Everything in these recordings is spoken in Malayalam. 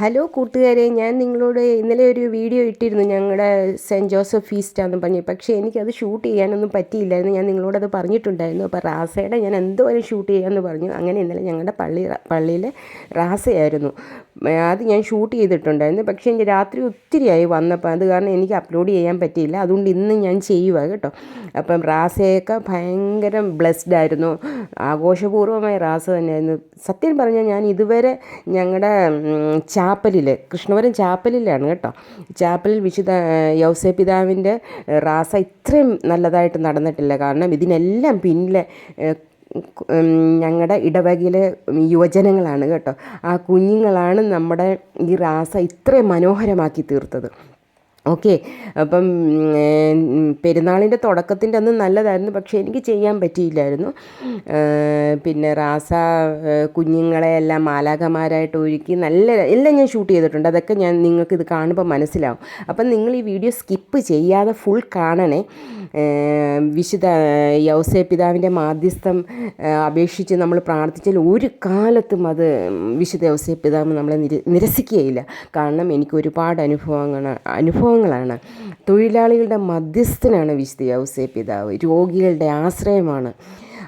ഹലോ കൂട്ടുകാരെ ഞാൻ നിങ്ങളോട് ഇന്നലെ ഒരു വീഡിയോ ഇട്ടിരുന്നു ഞങ്ങളുടെ സെന്റ് ജോസഫ് ഫീസ്റ്റാന്ന് പറഞ്ഞു. പക്ഷേ എനിക്കത് ഷൂട്ട് ചെയ്യാനൊന്നും പറ്റിയില്ലായിരുന്നു. ഞാൻ നിങ്ങളോടത് പറഞ്ഞിട്ടുണ്ടായിരുന്നു. അപ്പോൾ റാസയുടെ ഞാൻ എന്തോരം ഷൂട്ട് ചെയ്യാമെന്ന് പറഞ്ഞു. അങ്ങനെ ഇന്നലെ ഞങ്ങളുടെ പള്ളി പള്ളിയിലെ റാസയായിരുന്നു. അത് ഞാൻ ഷൂട്ട് ചെയ്തിട്ടുണ്ടായിരുന്നു. പക്ഷേ എനിക്ക് രാത്രി ഒത്തിരിയായി വന്നപ്പോൾ അത് കാരണം എനിക്ക് അപ്ലോഡ് ചെയ്യാൻ പറ്റിയില്ല. അതുകൊണ്ട് ഇന്ന് ഞാൻ ചെയ്യുക കേട്ടോ. അപ്പം റാസയൊക്കെ ഭയങ്കര ബ്ലെസ്ഡ് ആയിരുന്നു. ആഘോഷപൂർവമായ റാസ തന്നെയായിരുന്നു. സത്യം പറഞ്ഞാൽ ഞാൻ ഇതുവരെ ഞങ്ങളുടെ ചാപ്പലിൽ കൃഷ്ണപുരം ചാപ്പലിലാണ് കേട്ടോ. ചാപ്പലിൽ വിശുദ്ധ യൗസേപിതാവിന്റെ റാസ ഇത്രയും നല്ലതായിട്ട് നടന്നിട്ടില്ല. കാരണം ഇതിനെല്ലാം പിന്നിലെ ഞങ്ങളുടെ ഇടവകയിലെ യുവജനങ്ങളാണ് കേട്ടോ. ആ കുഞ്ഞുങ്ങളാണ് നമ്മുടെ ഈ റാസ ഇത്രയും മനോഹരമാക്കി തീർത്തത്. ഓക്കെ. അപ്പം പെരുന്നാളിന്റെ തുടക്കത്തിന്റെ അന്ന് നല്ലതായിരുന്നു. പക്ഷേ എനിക്ക് ചെയ്യാൻ പറ്റിയില്ലായിരുന്നു. പിന്നെ റാസ കുഞ്ഞുങ്ങളെ എല്ലാം മാലാഖമാരായിട്ട് ഒരുക്കി നല്ല എല്ലാം ഞാൻ ഷൂട്ട് ചെയ്തിട്ടുണ്ട്. അതൊക്കെ ഞാൻ നിങ്ങൾക്ക് ഇത് കാണുമ്പോൾ മനസ്സിലാവും. അപ്പം നിങ്ങൾ ഈ വീഡിയോ സ്കിപ്പ് ചെയ്യാതെ ഫുൾ കാണണേ. വിശുദ്ധ യൗസേ പിതാവിന്റെ മാധ്യസ്ഥം അപേക്ഷിച്ച് നമ്മൾ പ്രാർത്ഥിച്ചാൽ ഒരു കാലത്തും അത് വിശുദ്ധ യൗസേ പിതാവ് നമ്മളെ നിര നിരസിക്കുകയില്ല. കാരണം എനിക്ക് ഒരുപാട് അനുഭവങ്ങൾ അനുഭവങ്ങളാണ് തൊഴിലാളികളുടെ മധ്യസ്ഥനാണ് വിശുദ്ധ യൗസേ പിതാവ്. രോഗികളുടെ ആശ്രയമാണ്.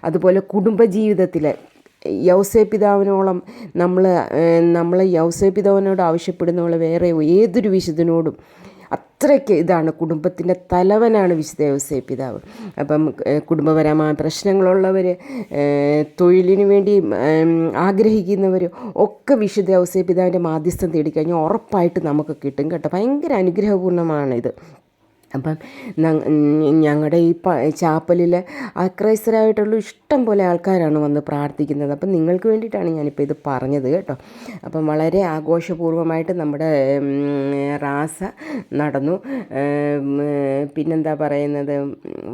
അതുപോലെ കുടുംബജീവിതത്തിൽ യൗസേ പിതാവിനോളം നമ്മൾ നമ്മൾ യൗസേ പിതാവിനോട് ആവശ്യപ്പെടുന്ന പോലെ വേറെ ഏതൊരു വിശുദ്ധനോടും അത്രയ്ക്ക് ഇതാണ് കുടുംബത്തിന്റെ തലവനാണ് വിശുദ്ധ പിതാവ്. അപ്പം കുടുംബപരമായ പ്രശ്നങ്ങളുള്ളവർ തൊഴിലിന് വേണ്ടി ആഗ്രഹിക്കുന്നവർ ഒക്കെ വിശുദ്ധ പിതാവിന്റെ മാധ്യസ്ഥം തേടിക്കഴിഞ്ഞാൽ ഉറപ്പായിട്ട് നമുക്ക് കിട്ടും കേട്ടോ. ഭയങ്കര അനുഗ്രഹപൂർണമാണിത് അപ്പം ഞങ്ങളുടെ ഈ ചാപ്പലിൽ അക്രൈസ്തരായിട്ടുള്ള ഇഷ്ടം പോലെ ആൾക്കാരാണ് വന്ന് പ്രാർത്ഥിക്കുന്നത്. അപ്പം നിങ്ങൾക്ക് വേണ്ടിയിട്ടാണ് ഞാനിപ്പോൾ ഇത് പറഞ്ഞത് കേട്ടോ. അപ്പം വളരെ ആഘോഷപൂർവമായിട്ട് നമ്മുടെ റാസ നടന്നു. പിന്നെന്താ പറയുന്നത്?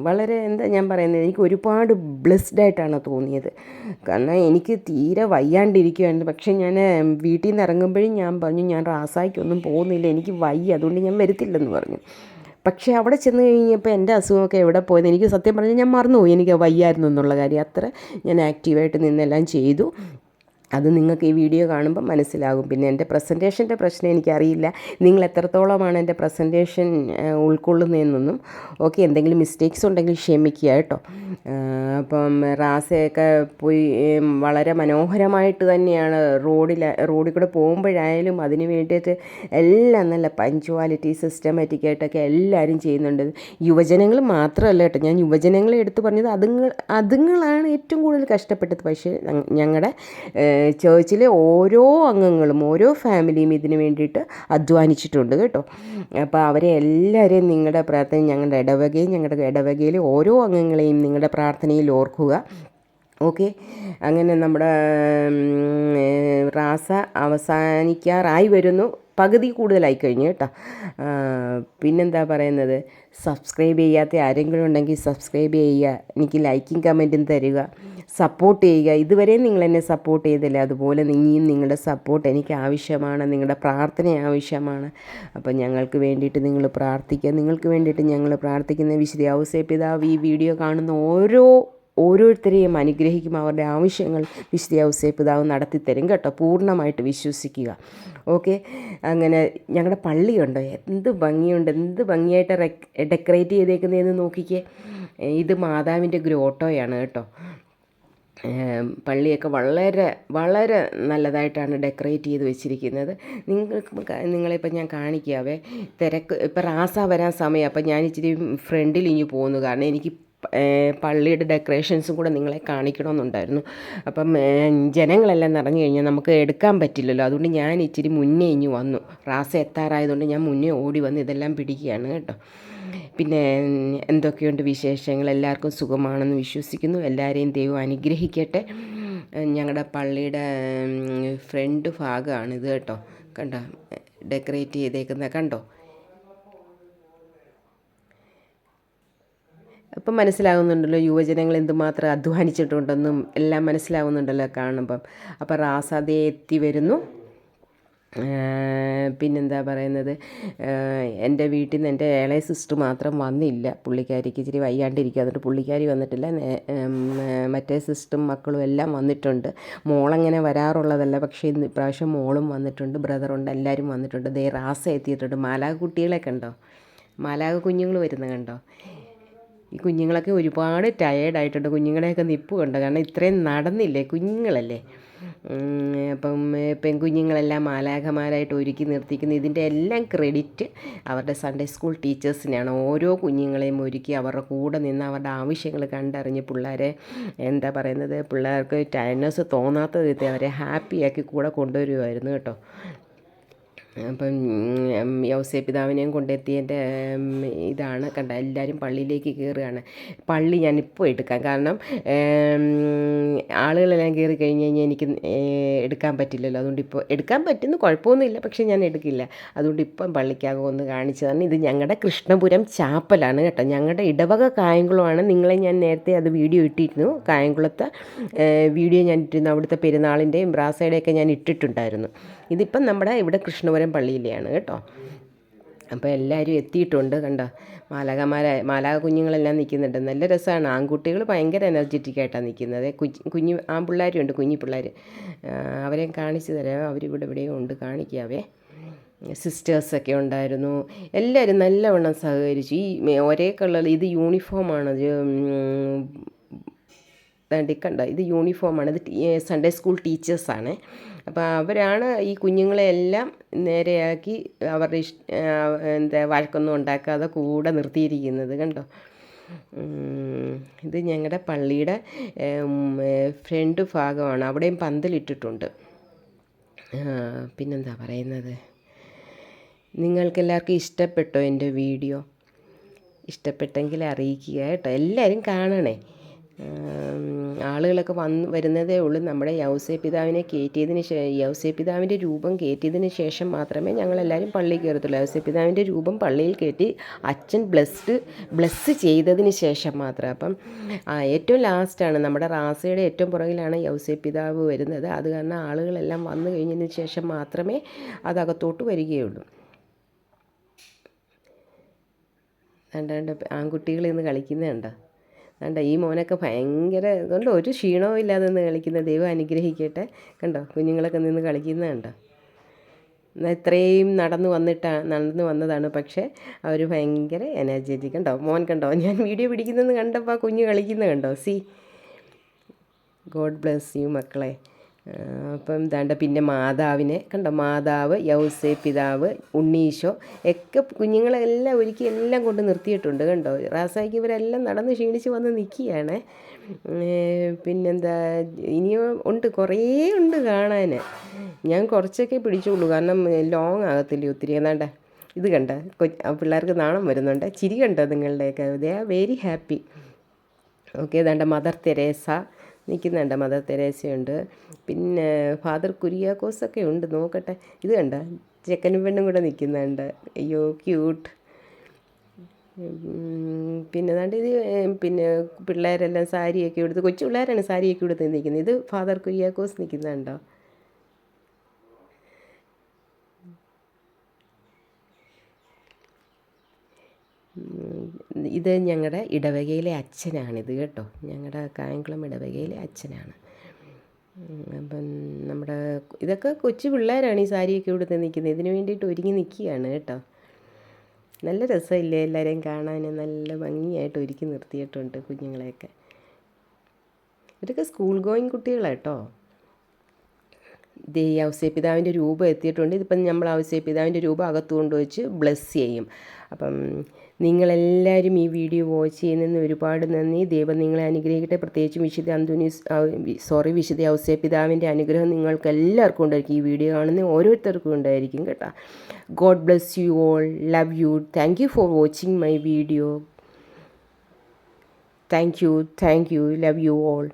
വളരെ എന്താ ഞാൻ പറയുന്നത്? എനിക്ക് ഒരുപാട് ബ്ലെസ്ഡ് ആയിട്ടാണ് തോന്നിയത്. കാരണം എനിക്ക് തീരെ വയ്യാണ്ടിരിക്കുകയാണ് പക്ഷേ ഞാൻ വീട്ടിൽ നിന്ന് ഇറങ്ങുമ്പോഴും ഞാൻ പറഞ്ഞു ഞാൻ റാസായിക്കൊന്നും പോകുന്നില്ല. എനിക്ക് വയ്യ. അതുകൊണ്ട് ഞാൻ വരത്തില്ലെന്ന് പറഞ്ഞു. പക്ഷേ അവിടെ ചെന്ന് കഴിഞ്ഞപ്പോൾ എന്റെ അസുഖമൊക്കെ എവിടെ പോയത്? എനിക്ക് സത്യം പറഞ്ഞാൽ ഞാൻ മറന്നുപോയി. എനിക്ക് വയ്യായിരുന്നു എന്നുള്ള കാര്യം. അത്ര ഞാൻ ആക്റ്റീവായിട്ട് നിന്നെല്ലാം ചെയ്തു. അത് നിങ്ങൾക്ക് ഈ വീഡിയോ കാണുമ്പോൾ മനസ്സിലാകും. പിന്നെ എന്റെ പ്രസന്റേഷന്റെ പ്രശ്നം എനിക്കറിയില്ല. നിങ്ങൾ എത്രത്തോളമാണ് എന്റെ പ്രസന്റേഷൻ ഉൾക്കൊള്ളുന്നതെന്നൊന്നും. ഓക്കെ എന്തെങ്കിലും മിസ്റ്റേക്സ് ഉണ്ടെങ്കിൽ ക്ഷമിക്കുക കേട്ടോ. അപ്പം റാസയൊക്കെ പോയി വളരെ മനോഹരമായിട്ട് തന്നെയാണ് റോഡിൽ റോഡിൽ കൂടെ പോകുമ്പോഴായാലും അതിന് വേണ്ടിയിട്ട് എല്ലാം നല്ല പഞ്ച്വാലിറ്റി സിസ്റ്റമാറ്റിക് ആയിട്ടൊക്കെ എല്ലാവരും ചെയ്യുന്നുണ്ട്. യുവജനങ്ങൾ മാത്രമല്ല കേട്ടോ. ഞാൻ യുവജനങ്ങളെ എടുത്തു പറഞ്ഞത് അതുങ്ങൾ അതുങ്ങളാണ് ഏറ്റവും കൂടുതൽ കഷ്ടപ്പെട്ടത്. പക്ഷേ ഞങ്ങളുടെ ചേർച്ചിലെ ഓരോ അംഗങ്ങളും ഓരോ ഫാമിലിയും ഇതിന് വേണ്ടിയിട്ട് അധ്വാനിച്ചിട്ടുണ്ട് കേട്ടോ. അപ്പോൾ അവരെ എല്ലാവരെയും നിങ്ങളുടെ പ്രാർത്ഥന ഞങ്ങളുടെ ഇടവകയും ഞങ്ങളുടെ ഇടവകയിലെ ഓരോ അംഗങ്ങളെയും നിങ്ങളുടെ പ്രാർത്ഥനയിൽ ഓർക്കുക. ഓക്കെ. അങ്ങനെ നമ്മുടെ റാസ അവസാനിക്കാറായി വരുന്നു. പകുതി കൂടുതലായി കഴിഞ്ഞു കേട്ടോ. പിന്നെന്താ പറയുന്നത്? സബ്സ്ക്രൈബ് ചെയ്യാത്ത ആരെങ്കിലും ഉണ്ടെങ്കിൽ സബ്സ്ക്രൈബ് ചെയ്യുക. എനിക്ക് ലൈക്കും കമന്റും തരിക. സപ്പോർട്ട് ചെയ്യുക. ഇതുവരെ നിങ്ങൾ എന്നെ സപ്പോർട്ട് ചെയ്തില്ല. അതുപോലെ ഇനിയും നിങ്ങളുടെ സപ്പോർട്ട് എനിക്ക് ആവശ്യമാണ്. നിങ്ങളുടെ പ്രാർത്ഥന ആവശ്യമാണ്. അപ്പോൾ ഞങ്ങൾക്ക് വേണ്ടിയിട്ട് നിങ്ങൾ പ്രാർത്ഥിക്കുക. നിങ്ങൾക്ക് വേണ്ടിയിട്ട് ഞങ്ങൾ പ്രാർത്ഥിക്കുന്ന വിശുദ്ധ ഔസേ ഈ വീഡിയോ കാണുന്ന ഓരോ ഓരോരുത്തരെയും അനുഗ്രഹിക്കും അവരുടെ ആവശ്യങ്ങൾ വിശുദ്ധ ഔസേപ്പിതാവ് പിതാവ് നടത്തിത്തരും കേട്ടോ. പൂർണമായിട്ട് വിശ്വസിക്കുക. ഓക്കെ? അങ്ങനെ ഞങ്ങളുടെ പള്ളിയുണ്ടോ? എന്ത് ഭംഗിയുണ്ട്? എന്ത് ഭംഗിയായിട്ട് ഡെക്കറേറ്റ് ചെയ്തേക്കുന്നതെന്ന് നോക്കിക്കേ. ഇത് മാതാവിന്റെ ഗ്രോട്ടോയാണ് കേട്ടോ. പള്ളിയൊക്കെ വളരെ വളരെ നല്ലതായിട്ടാണ് ഡെക്കറേറ്റ് ചെയ്ത് വെച്ചിരിക്കുന്നത്. നിങ്ങൾക്ക് നിങ്ങളിപ്പോൾ ഞാൻ കാണിക്കാവേ. തിരക്ക് ഇപ്പോൾ റാസ വരാൻ സമയം. അപ്പോൾ ഞാൻ ഇച്ചിരി ഫ്രണ്ടിൽ ഇനി പോകുന്നു കാരണം എനിക്ക് പള്ളിയുടെ ഡെക്കറേഷൻസും കൂടെ നിങ്ങളെ കാണിക്കണമെന്നുണ്ടായിരുന്നു. അപ്പം ജനങ്ങളെല്ലാം നിറഞ്ഞു കഴിഞ്ഞാൽ നമുക്ക് എടുക്കാൻ പറ്റില്ലല്ലോ. അതുകൊണ്ട് ഞാൻ ഇച്ചിരി മുന്നേ ഇഞ്ഞു വന്നു. റാസ എത്താറായതുകൊണ്ട് ഞാൻ മുന്നേ ഓടി വന്ന് ഇതെല്ലാം പിടിക്കുകയാണ് കേട്ടോ. പിന്നെ എന്തൊക്കെയുണ്ട് വിശേഷങ്ങൾ? എല്ലാവർക്കും സുഖമാണെന്ന് വിശ്വസിക്കുന്നു. എല്ലാവരെയും ദൈവം അനുഗ്രഹിക്കട്ടെ. ഞങ്ങളുടെ പള്ളിയുടെ ഫ്രണ്ട് ഭാഗമാണിത് കേട്ടോ. കണ്ടോ? ഡെക്കറേറ്റ് ചെയ്തേക്കുന്നത്. കണ്ടോ? ഇപ്പം മനസ്സിലാകുന്നുണ്ടല്ലോ യുവജനങ്ങൾ എന്തുമാത്രം അധ്വാനിച്ചിട്ടുണ്ടെന്നും എല്ലാം മനസ്സിലാവുന്നുണ്ടല്ലോ കാണുമ്പം. അപ്പം റാസാദേ എത്തി വരുന്നു. പിന്നെന്താ പറയുന്നത്? എന്റെ വീട്ടിൽ നിന്ന് എന്റെ ഇളയ സിസ്റ്റർ മാത്രം വന്നില്ല. പുള്ളിക്കാരിക്ക് ഇച്ചിരി വയ്യാണ്ടിരിക്കുക എന്നിട്ട് പുള്ളിക്കാരി വന്നിട്ടില്ല. മറ്റേ സിസ്റ്ററും മക്കളും എല്ലാം വന്നിട്ടുണ്ട്. മോളങ്ങനെ വരാറുള്ളതല്ല. പക്ഷേ ഇന്ന് ഇപ്രാവശ്യം മോളും വന്നിട്ടുണ്ട്. ബ്രദറുണ്ട് എല്ലാവരും വന്നിട്ടുണ്ട്. ദേ റാസ എത്തിയിട്ടുണ്ട്. മാലാക കുട്ടികളെ കണ്ടോ? മാലാക കുഞ്ഞുങ്ങൾ വരുന്ന കണ്ടോ? ഈ കുഞ്ഞുങ്ങളൊക്കെ ഒരുപാട് ടയേർഡായിട്ടുണ്ട് കുഞ്ഞുങ്ങളെയൊക്കെ നിപ്പ് കണ്ടു? കാരണം ഇത്രയും നടന്നില്ലേ? കുഞ്ഞുങ്ങളല്ലേ? അപ്പം പെൺകുഞ്ഞുങ്ങളെല്ലാം മാലാഖമാരായിട്ട് ഒരുക്കി നിർത്തിക്കുന്ന. ഇതിന്റെ എല്ലാം ക്രെഡിറ്റ് അവരുടെ സൺഡേ സ്കൂൾ ടീച്ചേഴ്സിനാണ് ഓരോ കുഞ്ഞുങ്ങളെയും ഒരുക്കി അവരുടെ കൂടെ നിന്ന് അവരുടെ ആവശ്യങ്ങൾ കണ്ടറിഞ്ഞ് പിള്ളേരെ എന്താ പറയുന്നത്? പിള്ളേർക്ക് ടയർനെസ് തോന്നാത്ത വിധത്തിൽ അവരെ ഹാപ്പിയാക്കി കൂടെ കൊണ്ടുവരുമായിരുന്നു കേട്ടോ. അപ്പം യൗസേ പിതാവിനെയും കൊണ്ടെത്തിയതിന്റെ ഇതാണ് കണ്ട എല്ലാവരും പള്ളിയിലേക്ക് കയറുകയാണ്. പള്ളി ഞാനിപ്പോൾ എടുക്കാം. കാരണം ആളുകളെല്ലാം കയറി കഴിഞ്ഞ് കഴിഞ്ഞാൽ എനിക്ക് എടുക്കാൻ പറ്റില്ലല്ലോ. അതുകൊണ്ട് ഇപ്പോൾ എടുക്കാൻ പറ്റുന്ന കുഴപ്പമൊന്നുമില്ല. പക്ഷേ ഞാൻ എടുക്കില്ല. അതുകൊണ്ട് ഇപ്പം പള്ളിക്കകം ഒന്ന് കാണിച്ചതാണ് ഇത് ഞങ്ങളുടെ കൃഷ്ണപുരം ചാപ്പലാണ് കേട്ടോ. ഞങ്ങളുടെ ഇടവക കായംകുളമാണ്. നിങ്ങളെ ഞാൻ നേരത്തെ അത് വീഡിയോ ഇട്ടിരുന്നു. കായംകുളത്തെ വീഡിയോ ഞാൻ ഇട്ടിരുന്നു. അവിടുത്തെ പെരുന്നാളിന്റെയും ബ്രാസയുടെയൊക്കെ ഞാൻ ഇട്ടിട്ടുണ്ടായിരുന്നു. ഇതിപ്പം നമ്മുടെ ഇവിടെ കൃഷ്ണപുരം പള്ളിയിലെയാണ് കേട്ടോ. അപ്പോൾ എല്ലാവരും എത്തിയിട്ടുണ്ട് കണ്ടോ. മാലാകമാര മാലാക കുഞ്ഞുങ്ങളെല്ലാം നിൽക്കുന്നുണ്ട്. നല്ല രസമാണ്. ആൺകുട്ടികൾ ഭയങ്കര എനർജറ്റിക് ആയിട്ടാണ് നിൽക്കുന്നത്. കുഞ്ഞ് കുഞ്ഞു ആൺപിള്ളേരുണ്ട് കുഞ്ഞു പിള്ളേർ അവരെ കാണിച്ചു തരാം. അവരിവിടെ ഇവിടെയും ഉണ്ട്. കാണിക്കാവേ. സിസ്റ്റേഴ്സൊക്കെ ഉണ്ടായിരുന്നു. എല്ലാവരും നല്ലവണ്ണം സഹകരിച്ചു. ഈ ഒരേ കളർ ഇത് യൂണിഫോമാണ്. കണ്ട ഇത് യൂണിഫോമാണ് ഇത് സൺഡേ സ്കൂൾ ടീച്ചേഴ്സാണ് അപ്പോൾ അവരാണ് ഈ കുഞ്ഞുങ്ങളെയെല്ലാം നേരെയാക്കി അവരുടെ ഇഷ്ട എന്താ വഴക്കൊന്നും ഉണ്ടാക്കാതെ കൂടെ നിർത്തിയിരിക്കുന്നത് കണ്ടോ? ഇത് ഞങ്ങളുടെ പള്ളിയുടെ ഫ്രണ്ട് ഭാഗമാണ്. അവിടെയും പന്തലിട്ടിട്ടുണ്ട്. പിന്നെന്താ പറയുന്നത്? നിങ്ങൾക്കെല്ലാവർക്കും ഇഷ്ടപ്പെട്ടോ എന്റെ വീഡിയോ? ഇഷ്ടപ്പെട്ടെങ്കിൽ അറിയിക്കുക കേട്ടോ. എല്ലാവരും കാണണേ. ആളുകളൊക്കെ വന്ന് വരുന്നതേ ഉള്ളൂ. നമ്മുടെ യൗസേ പിതാവിനെ കയറ്റിയതിന് ശേഷം യൗസേ പിതാവിന്റെ രൂപം കയറ്റിയതിന് ശേഷം മാത്രമേ ഞങ്ങളെല്ലാവരും പള്ളിയിൽ കയറത്തുള്ളൂ. യൗസേ പിതാവിന്റെ രൂപം പള്ളിയിൽ കയറ്റി അച്ഛൻ ബ്ലസ്ഡ് ബ്ലസ് ചെയ്തതിന് ശേഷം മാത്രം. അപ്പം ഏറ്റവും ലാസ്റ്റാണ് നമ്മുടെ റാസയുടെ ഏറ്റവും പുറകിലാണ് യൗസേ പിതാവ് വരുന്നത്. അത് കാരണം ആളുകളെല്ലാം വന്നു കഴിഞ്ഞതിന് ശേഷം മാത്രമേ അതകത്തോട്ട് വരികയുള്ളൂ. കണ്ട ആൺകുട്ടികൾ ഇന്ന് കളിക്കുന്നുണ്ടോ കണ്ടോ ഈ മോനൊക്കെ ഭയങ്കര ഇതുകൊണ്ട് ഒരു ക്ഷീണവും ഇല്ലാതെ നിന്ന് കളിക്കുന്ന ദൈവം അനുഗ്രഹിക്കട്ടെ. കണ്ടോ കുഞ്ഞുങ്ങളൊക്കെ നിന്ന് കളിക്കുന്നത് കണ്ടോ? ഇത്രയും നടന്നു വന്നിട്ടാണ് നടന്നു വന്നതാണ്. പക്ഷേ അവർ ഭയങ്കര എനർജറ്റിക് കണ്ടോ മോൻ കണ്ടോ ഞാൻ വീഡിയോ പിടിക്കുന്നതെന്ന് കണ്ടപ്പോൾ ആ കുഞ്ഞ് കളിക്കുന്നത് കണ്ടോ? സി. ഗോഡ് ബ്ലെസ് യു മക്കളെ. അപ്പം ദാണ്ട പിന്നെ മാതാവിനെ കണ്ടോ? മാതാവ് യൗസേ പിതാവ് ഉണ്ണീശോ ഒക്കെ കുഞ്ഞുങ്ങളെല്ലാം ഒരുക്കി എല്ലാം കൊണ്ട് നിർത്തിയിട്ടുണ്ട് കണ്ടോ? റാസായിക്ക് ഇവരെല്ലാം നടന്ന് ക്ഷീണിച്ച് വന്ന് നിൽക്കുകയാണ്. പിന്നെന്താ ഇനിയും ഉണ്ട് കുറേ ഉണ്ട് കാണാൻ. ഞാൻ കുറച്ചൊക്കെ പിടിച്ചുള്ളൂ കാരണം ലോങ് ആകത്തില്ല ഒത്തിരി. ഏതാണ്ട ഇത് കണ്ട? പിള്ളേർക്ക് നാണം വരുന്നുണ്ട്. ചിരി കണ്ടോ നിങ്ങളുടെയൊക്കെ? They are very happy okay ഏതാണ്ട് മദർ തെരേസ നിൽക്കുന്നുണ്ട്. മദർ തെരേസയുണ്ട് പിന്നെ ഫാദർ കുര്യാക്കോസൊക്കെ ഉണ്ട്. നോക്കട്ടെ. ഇത് കണ്ട? ചെക്കനും പെണ്ണും കൂടെ നിൽക്കുന്നുണ്ട്. അയ്യോ ക്യൂട്ട് പിന്നെ ഇത് പിന്നെ പിള്ളേരെല്ലാം സാരിയൊക്കെ എടുത്ത് കൊച്ചു പിള്ളേരാണ് സാരിയൊക്കെ എടുത്ത് നിൽക്കുന്നത്. ഇത് ഫാദർ കുര്യാക്കോസ് നിൽക്കുന്നുണ്ടോ? ഇത് ഞങ്ങളുടെ ഇടവകയിലെ അച്ഛനാണിത് കേട്ടോ. ഞങ്ങളുടെ കായംകുളം ഇടവകയിലെ അച്ഛനാണ്. അപ്പം നമ്മുടെ ഇതൊക്കെ കൊച്ചു പിള്ളേരാണ് ഈ സാരിയൊക്കെ ഉടുത്ത് നിൽക്കുന്നത് ഇതിനു വേണ്ടിയിട്ട് ഒരുങ്ങി നിൽക്കുകയാണ് കേട്ടോ. നല്ല രസമില്ലേ എല്ലാവരെയും കാണാൻ നല്ല ഭംഗിയായിട്ട് ഒരുക്കി നിർത്തിയിട്ടുണ്ട് കുഞ്ഞുങ്ങളെയൊക്കെ. ഇവരൊക്കെ സ്കൂൾ ഗോയിങ് കുട്ടികളാട്ടോ ദേ ഔസ്യപിതാവിന്റെ രൂപം എത്തിയിട്ടുണ്ട്. ഇതിപ്പം നമ്മൾ ഔസ്യപിതാവിന്റെ രൂപം അകത്ത് കൊണ്ടുവച്ച് ബ്ലെസ് ചെയ്യും. അപ്പം നിങ്ങളെല്ലാവരും ഈ വീഡിയോ വാച്ച് ചെയ്യുന്നതിന് ഒരുപാട് നന്ദി. ദൈവം നിങ്ങളെ അനുഗ്രഹിക്കട്ടെ. പ്രത്യേകിച്ചും വിശുദ്ധ അന്തോനീസ് സോറി വിശുദ്ധ ഔസേ പിതാവിന്റെ അനുഗ്രഹം നിങ്ങൾക്ക് എല്ലാവർക്കും ഉണ്ടായിരിക്കും. ഈ വീഡിയോ കാണുന്ന ഓരോരുത്തർക്കും ഉണ്ടായിരിക്കും കേട്ടോ. God bless you all love you thank you for watching my video thank you thank you love you all